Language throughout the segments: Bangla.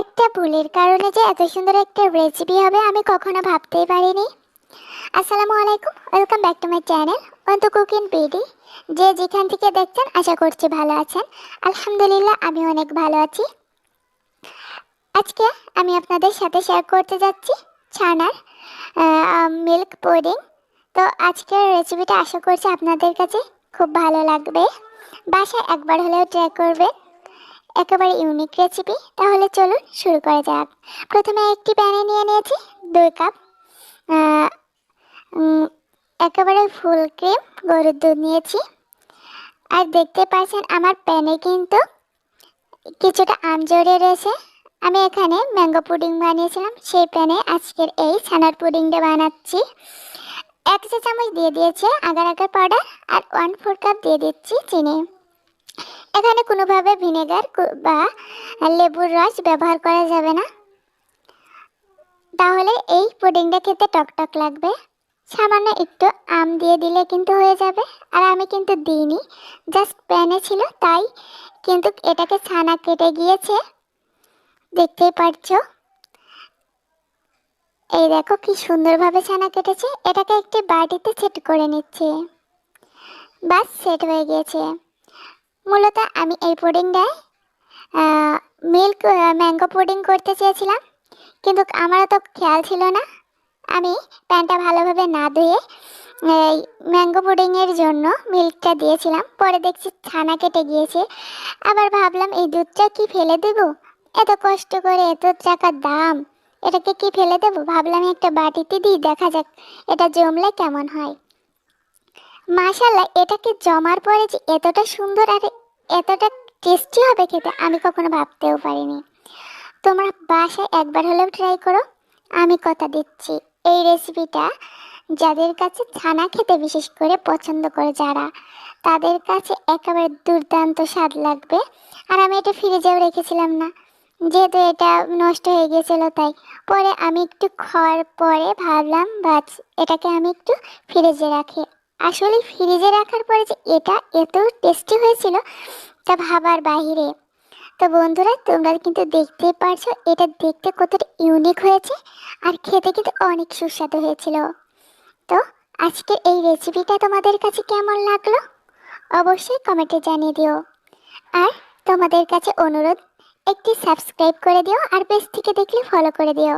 একটা ভুলের কারণে যে এত সুন্দর একটা রেসিপি হবে আমি কখনো ভাবতেই পারিনি। আসসালামু আলাইকুম welcome back to my channel অন্ত কুকিং পিডি। যে যেখান থেকে দেখছেন, আশা করছি ভালো আছেন। আলহামদুলিল্লাহ আমি অনেক ভালো আছি। আজকে আমি আপনাদের সাথে শেয়ার করতে যাচ্ছি ছানার মিল্ক পুডিং তো আজকের রেসিপিটা আশা করছি আপনাদের কাছে খুব ভালো লাগবে। বাসায় একবার হলেও ট্রাই করবেন। একেবারে ইউনিক রেসিপি তাহলে চলুন শুরু করা যাক। প্রথমে একটি প্যানে নিয়ে নিয়েছি দুই কাপ একেবারে ফুল ক্রিম গরুর দুধ নিয়েছি। আর দেখতে পাচ্ছেন আমার প্যানে কিন্তু কিছুটা আম জড়িয়ে রয়েছে। আমি এখানে ম্যাঙ্গো পুডিং বানিয়েছিলাম, সেই প্যানে আজকের এই ছানার পুডিংটা বানাচ্ছি। এক চা চামচ দিয়ে দিয়েছে আগার আগার পাউডার আর ওয়ান ফোর কাপ দিয়ে দিচ্ছি চিনি। এখানে কোনোভাবে ভিনেগার বা লেবুর রস ব্যবহার করা যাবে না। তাহলে এই পুডিংটা খেতে টকটক লাগবে। সামান্য একটু আম দিয়ে দিলে কিন্তু হয়ে যাবে। আর আমি কিন্তু দিইনি, জাস্ট প্যানে ছিল, তাই কিন্তু এটাকে ছানা কেটে গিয়েছে। দেখতেই পারছ? এই দেখো কি সুন্দরভাবে ছানা কেটেছে। এটাকে একটি বাটিতে সেট করে নিচ্ছে। বাস, সেট হয়ে গিয়েছে। মূলত আমি এই পুডিংটায় মিল্ক ম্যাঙ্গো পুডিং করতে চেয়েছিলাম। কিন্তু আমারও তো খেয়াল ছিল না। আমি প্যানটা ভালোভাবে না ধুয়ে এই ম্যাঙ্গো পুডিংয়ের জন্য মিল্কটা দিয়েছিলাম। পরে দেখছি ছানা কেটে গিয়েছে। আবার ভাবলাম, এই দুধটা কি ফেলে দেব? এত কষ্ট করে এত টাকার দাম। এটাকে কি ফেলে দেব? ভাবলাম, একটা বাটিতে দিই, দেখা যাক এটা জমলে কেমন হয়। মাশাল্লাহ এটাকে জমার পরে যে এতটা সুন্দর আর এতটা টেস্টি হবে খেতে, আমি কখনো ভাবতেও পারিনি। তোমরা বাসায় একবার হলেও ট্রাই করো, আমি কথা দিচ্ছি। এই রেসিপিটা যাদের কাছে ছানা খেতে বিশেষ করে পছন্দ করে যারা, তাদের কাছে একেবারে দুর্দান্ত স্বাদ লাগবে। আর আমি এটা ফ্রিজেও রেখেছিলাম না। যেহেতু এটা নষ্ট হয়ে গিয়েছিল তাই। পরে আমি একটু খাওয়ার পরে ভাবলাম বাস এটাকে আমি একটু ফ্রিজে রাখি। আসলে ফ্রিজে রাখার পরে যে এটা এত টেস্টি হয়েছিল, তা ভাবার বাহিরে। তো বন্ধুরা, তোমরা কিন্তু দেখতে পারছ, এটা দেখতে কতটা ইউনিক হয়েছে আর খেতে কিন্তু অনেক সুস্বাদু হয়েছিল। তো আজকের এই রেসিপিটা তোমাদের কাছে কেমন লাগল? অবশ্যই কমেন্টে জানিয়ে দিও। আর তোমাদের কাছে অনুরোধ, একটি সাবস্ক্রাইব করে দিও আর পেজ থেকে দেখলে ফলো করে দিও।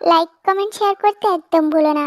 লাইক কমেন্ট শেয়ার করতে একদম ভুলো না।